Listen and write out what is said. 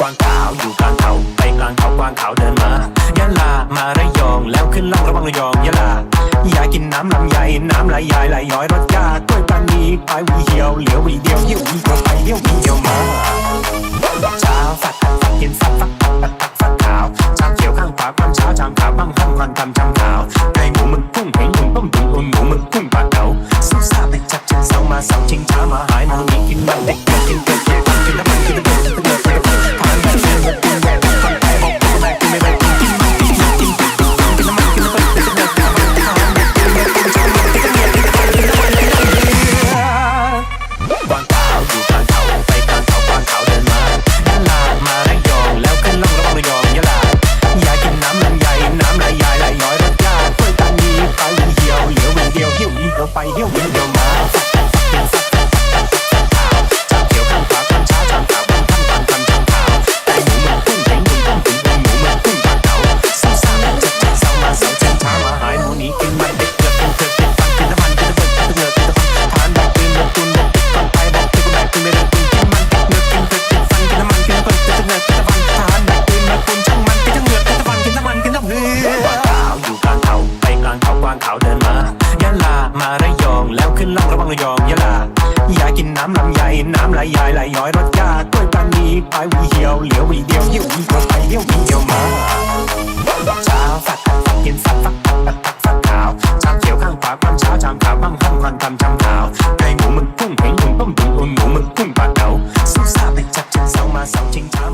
กวางขาวอยู่กลางเขาไปกลางเขากวางขาวเดินมายะลามาระยองแล้วขึ้นล่องระวังระยองยะลาอยายกินน้ำลำไยน้ำไหลยายไหลย้อยรสยาด้วยปลานีไปวีเหียวเหลียววีเดียวเหี่ยววีเดียวไปเดียววีเดียวมาช้าฝักฝักกินฝักฝักฝักฝักฝักขาวชามเขียวข้างขวาความช้าชามขาวบ้างข้างวันทำชามขาวไก่หมูมึงกุ้งเห็นหมูต้มตุ๋นอุ่นหมูมึงกุ้งปลาเก๋าสู้ซาไปจับเชิงเสามาเสาชิงช้ามาหายนางนี้กินมันเด็กกินกิน เที่ยวกินเที่ยวมาขาวเดิน ระยองยะลายายกินน้ำลำไยน้ำลายยายลายย้อยรสยากล้วยปลานีปลายวีเหี่ยวเหลียววีเดียวยิ่ววีรถไปเลี้ยววีเดียวมาเช้าฝักฝัดเย็นฝัดฝัดฝักฝัดฝักขาวชามเขียวข้างขวาความเช้าจามขาวบ้างห้องควันคำจำขาวไก่หมูมึกกุ้งเห็นหมูต้มตุ๋นอุ่นหมูมึกกุ้งปลาเก๋าซุ่มซ่าไปจับจันเสามาเสาชิงจ้า